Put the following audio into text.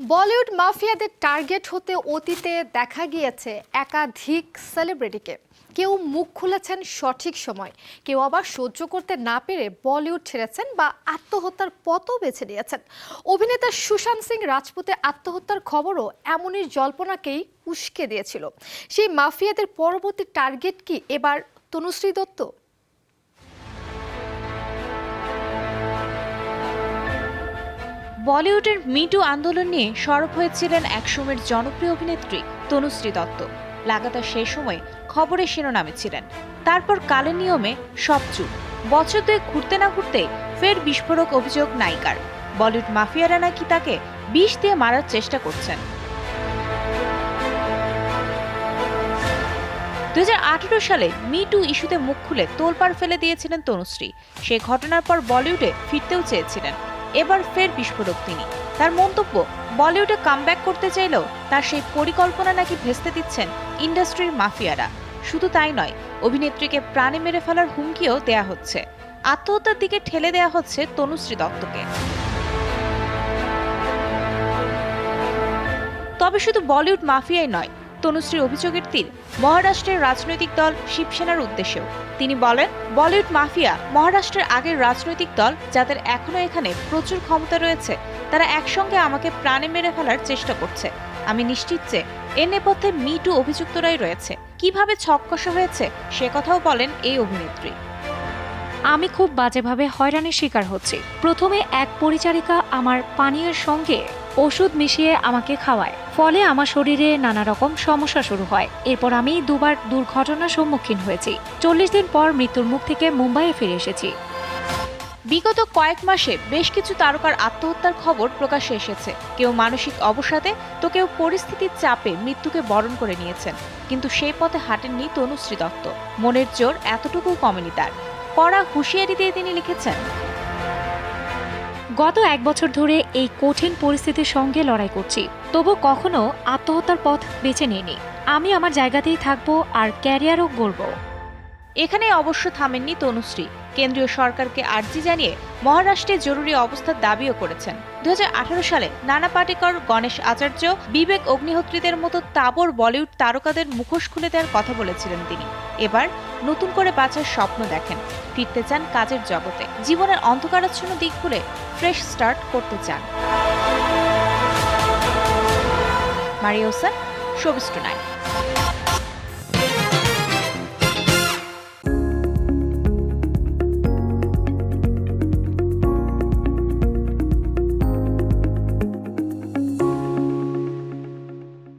বলিউড মাফিয়াদের টার্গেট হতে অতীতে দেখা গিয়েছে একাধিক সেলিব্রিটিকে। কেউ মুখ খুলেছেন সঠিক সময়, কেউ আবার সহ্য করতে না পেরে বলিউড ছেড়েছেন বা আত্মহত্যার পথও বেছে নিয়েছেন। অভিনেতা সুশান্ত সিং রাজপুতের আত্মহত্যার খবরও এমনই জল্পনাকেই উস্কে দিয়েছিল। সেই মাফিয়াদের পরবর্তী টার্গেট কি এবার তনুশ্রী দত্ত? বলিউডের মিটু আন্দোলন নিয়ে সরব হয়েছিলেন একসময়ের জনপ্রিয় অভিনেত্রী তনুশ্রী দত্ত। লাগাতার সেই সময় খবরের শিরোনামে ছিলেন। তারপর কালের নিয়মে সব চুপ। বছর দুয়ে ঘুরতে না ঘুরতে ফের বিস্ফোরক অভিযোগ নায়িকার। বলিউড মাফিয়ারা নাকি তাকে বিষ দিয়ে মারার চেষ্টা করছেন। দুহাজার আঠেরো সালে মি টু ইস্যুতে মুখ খুলে তোলপাড় ফেলে দিয়েছিলেন তনুশ্রী। সেই ঘটনার পর বলিউডে ফিরতেও চেয়েছিলেন। এবার ফের বিস্ফোরক তিনি। তার মন্তব্য, বলিউডে কামব্যাক করতে চাইলেও তার সেই পরিকল্পনা নাকি ভেস্তে দিচ্ছেন ইন্ডাস্ট্রির মাফিয়ারা। শুধু তাই নয়, অভিনেত্রীকে প্রাণে মেরে ফেলার হুমকিও দেয়া হচ্ছে। আত্মহত্যার দিকে ঠেলে দেয়া হচ্ছে তনুশ্রী দত্তকে। তবে শুধু বলিউড মাফিয়াই নয় তনুশ্রীর অভিযোগের তীর মহারাষ্ট্রের রাজনৈতিক দল শিবসেনার উদ্দেশ্যেও। তিনি বলেন, বলিউড মাফিয়া মহারাষ্ট্রের আগের রাজনৈতিক দল যাদের এখনও এখানে প্রচুর ক্ষমতা রয়েছে, তারা একসঙ্গে আমাকে প্রাণে মেরে ফেলার চেষ্টা করছে। আমি নিশ্চিত যে এর নেপথ্যে মিটু অভিযুক্তরাই রয়েছে। কীভাবে ছককষা হয়েছে, সে কথাও বলেন এই অভিনেত্রী। আমি খুব বাজেভাবে হয়রানির শিকার হচ্ছি। প্রথমে এক পরিচারিকা আমার পানীয়ের সঙ্গে ওষুধ মিশিয়ে আমাকে খাওয়ায়। ফলে আমার শরীরে নানা রকম সমস্যা শুরু হয়। এরপর আমি দুবার দুর্ঘটনার সম্মুখীন হয়েছি। চল্লিশ দিন পর মৃত্যুর মুখ থেকে মুম্বাইয়ে ফিরে এসেছি। বিগত কয়েক মাসে বেশ কিছু তারকার আত্মহত্যার খবর প্রকাশ্যে এসেছে। কেউ মানসিক অবসাদে, তো কেউ পরিস্থিতির চাপে মৃত্যুকে বরণ করে নিয়েছেন। কিন্তু সেই পথে হাঁটেননি তনুশ্রী দত্ত। মনের জোর এতটুকু কমেনি তার। কড়া হুঁশিয়ারি দিয়ে তিনি লিখেছেন গত এক বছর ধরে এই কঠিন পরিস্থিতির সঙ্গে লড়াই করছি। তবু কখনো আত্মহত্যার পথ বেছে নিইনি। আমি আমার জায়গাতেই থাকব আর ক্যারিয়ারও গড়ব। এখানে অবশ্য থামেননি তনুশ্রী। কেন্দ্রীয় সরকারকে আর্জি জানিয়ে মহারাষ্ট্রে জরুরি অবস্থার দাবিও করেছেন। দুই হাজার আঠারো সালে নানা পাটেকর, গণেশ আচার্য, বিবেক অগ্নিহোত্রীদের মতো তাবর বলিউড তারকাদের মুখোশ খুলে দেওয়ার কথা বলেছিলেন তিনি। এবার নতুন করে বাঁচার স্বপ্ন দেখেন। ফিরতে চান কাজের জগতে। জীবনের অন্ধকারাচ্ছন্ন দিক খুলে ফ্রেশ স্টার্ট করতে চান। মারিওসান শোবিস টুনাইট